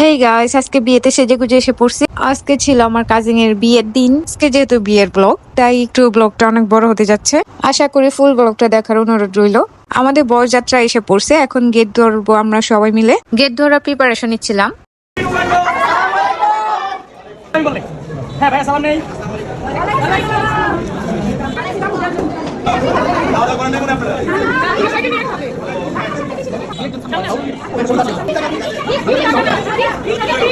Hey guys আজকে বিয়েতে সেজে গুজে এসে পড়ছি। আজকে ছিল আমার কাজিন এর বিয়ের দিন। আজকে যেহেতু বিয়ের ব্লগ তাই একটু ব্লগটা অনেক বড় হতে যাচ্ছে। আশা করি ফুল ব্লগটা দেখার অনুরোধ রইল। আমাদের বরযাত্রা এসে পড়ছে। এখন গেট ধরবো আমরা সবাই মিলে। গেট ধরার প্রিপারেশন নিচ্ছিলাম। হ্যাঁ ভাই, সালাম নেই।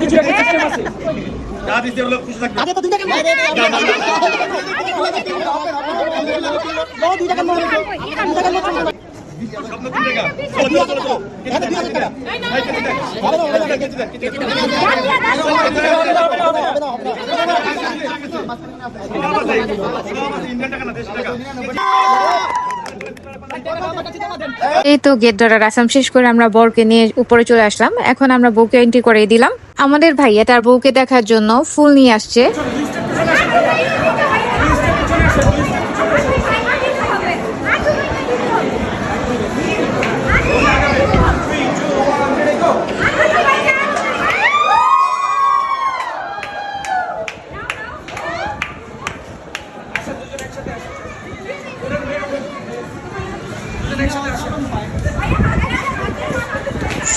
কিছু একটা সিস্টেম আছে এই তো গেট ধরার আসাম শেষ করে আমরা বরকে নিয়ে উপরে চলে আসলাম। এখন আমরা বউকে এন্ট্রি করে দিলাম। আমাদের ভাইয়া তার বউকে দেখার জন্য ফুল নিয়ে আসছে।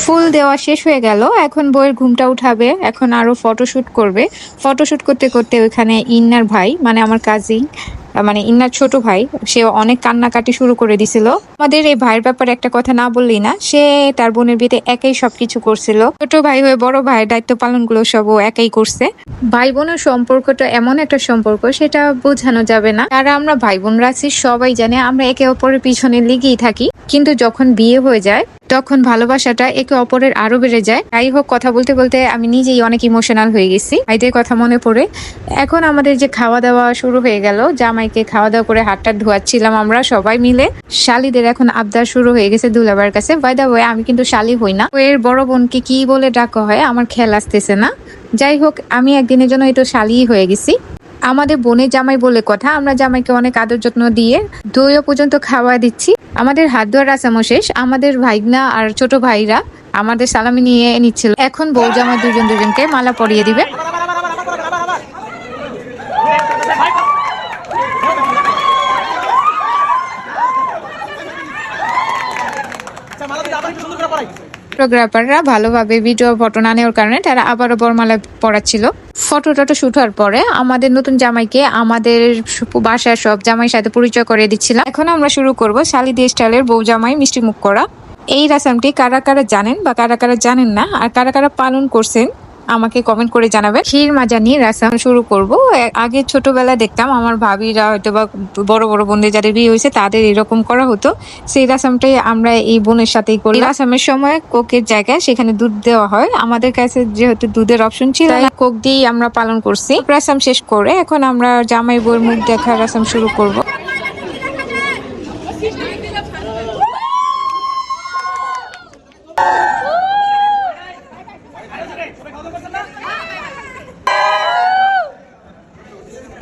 ফুল দেওয়া শেষ হয়ে গেল। এখন বইয়ের ঘুমটা উঠাবে। এখন আরও ফটোশুট করবে। ফটোশুট করতে করতে ওইখানে ইন্নার ভাই মানে আমার কাজিন মানে ইন্নার ছোট ভাই, সে অনেক কান্নাকাটি শুরু করে দিছিল। আমাদের এই ভাইয়ের ব্যাপারে একটা কথা না বললেই না, সে তার বোনের বিয়েতে একাই সবকিছু করছিল। ছোট ভাই হয়ে বড় ভাইয়ের দায়িত্ব পালনগুলো সব ও একাই করছে। ভাই বোনের সম্পর্কটা এমন একটা সম্পর্ক, সেটা বোঝানো যাবে না। যারা আমরা ভাই বোনরা আছি, সবাই জানে আমরা একে অপরের পিছনে লেগেই থাকি। কিন্তু যখন বিয়ে হয়ে যায় তখন ভালোবাসাটা একে অপরের আরও বেড়ে যায়। যাই হোক, কথা বলতে বলতে আমি নিজেই অনেক ইমোশনাল হয়ে গেছি। ভাইদের কথা মনে পড়ে। এখন আমাদের যে খাওয়া দাওয়া শুরু হয়ে গেল, জামাইকে খাওয়া দাওয়া করে হাতটা ধোয়াচ্ছিলাম আমরা সবাই মিলে। শালিদের এখন আবদার শুরু হয়ে গেছে দুলাবার কাছে। বাই দা ওয়ে আমি কিন্তু শালি হই না। এর বড় বোনকে কি বলে ডাকা হয়, আমার খেয়াল আসতেছে না। যাই হোক, আমি একদিনের জন্য একটু শালি হয়ে গেছি। আমাদের বোনে জামাই বলে কথা, আমরা জামাইকে অনেক আদর যত্ন দিয়ে দইও পর্যন্ত খাওয়া দিচ্ছি। আমাদের হাত ধোয়ার আসামও শেষ আমাদের ভাইগনা আর ছোট ভাইরা আমাদের সালামি নিয়ে নিচ্ছিল এখন বউ জামাই দুজন দুজনকে মালা পরিয়ে দিবে। ফটোগ্রাফাররা ভালোভাবে ভিডিও ফটো না নেওয়ার কারণে তারা আবারও বরমালা পড়াচ্ছিল। ফটো টটো শুট হওয়ার পরে আমাদের নতুন জামাইকে আমাদের বাসার সব জামাইয়ের সাথে পরিচয় করে দিচ্ছিলাম। এখন আমরা শুরু করব দিয়ে স্টাইলের বউ জামাই মিষ্টি মুখ করা। এই রাসামটি কারা কারা জানেন বা কারা কারা জানেন না, আর কারা কারা পালন করছেন আমাকে কমেন্ট করে জানাবেন ক্ষীর মাজা নিয়ে রাসাম শুরু করব। আগে ছোটবেলায় দেখতাম আমার ভাবিরা হয়তো বা বড় বড় বোনদের যাদের বিয়ে হয়েছে, তাদের এরকম করা হতো। সেই রাসামটাই আমরা এই বোনের সাথেই করি রাসামের সময় কোকের জায়গায় সেখানে দুধ দেওয়া হয়। আমাদের কাছে যেহেতু দুধের অপশন ছিল কোক দিয়েই আমরা পালন করছি। রাসাম শেষ করে এখন আমরা জামাই বউর মুখ দেখা রাসাম শুরু করব।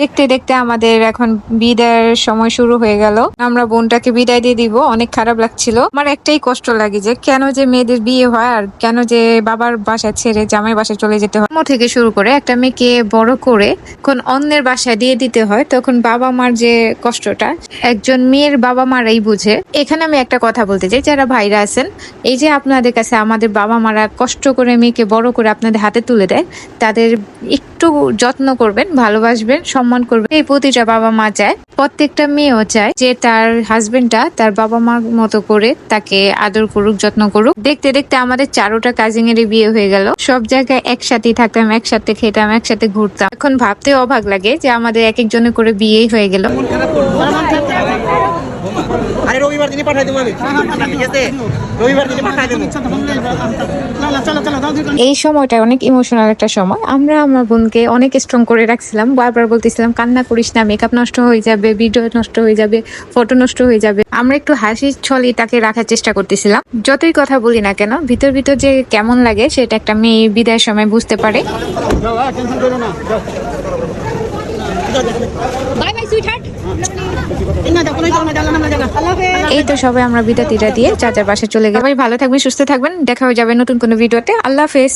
দেখতে দেখতে আমাদের এখন বিদায়ের সময় শুরু হয়ে গেল। আমরা বোনটাকে বিদায় দিয়ে দিব, অনেক খারাপ লাগছিল। আমার একটাই কষ্ট লাগে যে কেন যে মেয়েদের বিয়ে হয় আর কেন যে বাবার বাসা ছেড়ে জামাই বাসায় চলে যেতে হয়। থেকে শুরু করে একটা মেয়েকে বড় করে কোন অন্যের বাসায় দিয়ে দিতে হয়, তখন বাবা মার যে কষ্টটা, একজন মেয়ের বাবা মারাই বুঝে। এখানে আমি একটা কথা বলতে চাই, যারা ভাইরা আছেন, এই যে আপনাদের কাছে আমাদের বাবা মারা কষ্ট করে মেয়েকে বড় করে আপনাদের হাতে তুলে দেয়, তাদের একটু যত্ন করবেন, ভালোবাসবেন সম্মান করবে। এই প্রতিটা বাবা মা চায়, প্রত্যেকটা মেয়েও চায় যে তার হাজবেন্ডটা তার বাবা মার মতো করে তাকে আদর করুক, যত্ন করুক। দেখতে দেখতে আমাদের চারোটা কাজিং এর বিয়ে হয়ে গেল। সব জায়গায় একসাথেই থাকতাম, একসাথে খেতাম, একসাথে ঘুরতাম। এখন ভাবতে অবাক লাগে যে আমাদের এক একজনে করে বিয়েই হয়ে গেল। রবিবার দিনই পাঠাই দেবো আমি ঠিক আছে? রবিবার দিনই পাঠাই দেবো। এই সময়টা অনেক ইমোশনাল একটা সময়। আমরা আমার বোনকে অনেক স্ট্রং করে রাখছিলাম। বারবার বলতেছিলাম কান্না করিস না মেকআপ নষ্ট হয়ে যাবে ভিডিও নষ্ট হয়ে যাবে ফটো নষ্ট হয়ে যাবে। আমরা একটু হাসি ছলি তাকে রাখার চেষ্টা করতেছিলাম। যতই কথা বলি না কেন ভিতর ভিতর যে কেমন লাগে সেটা একটা মেয়ে বিদায়ের সময় বুঝতে পারে। বাই বাই সুইটহার্ট এই তো সবাই আমরা বিদাতিটা দিয়ে চাচার পাশে চলে গেলাম। ভালো থাকবেন, সুস্থ থাকবেন। দেখা হয়ে যাবে নতুন কোনো ভিডিওতে। আল্লাহ হাফেজ।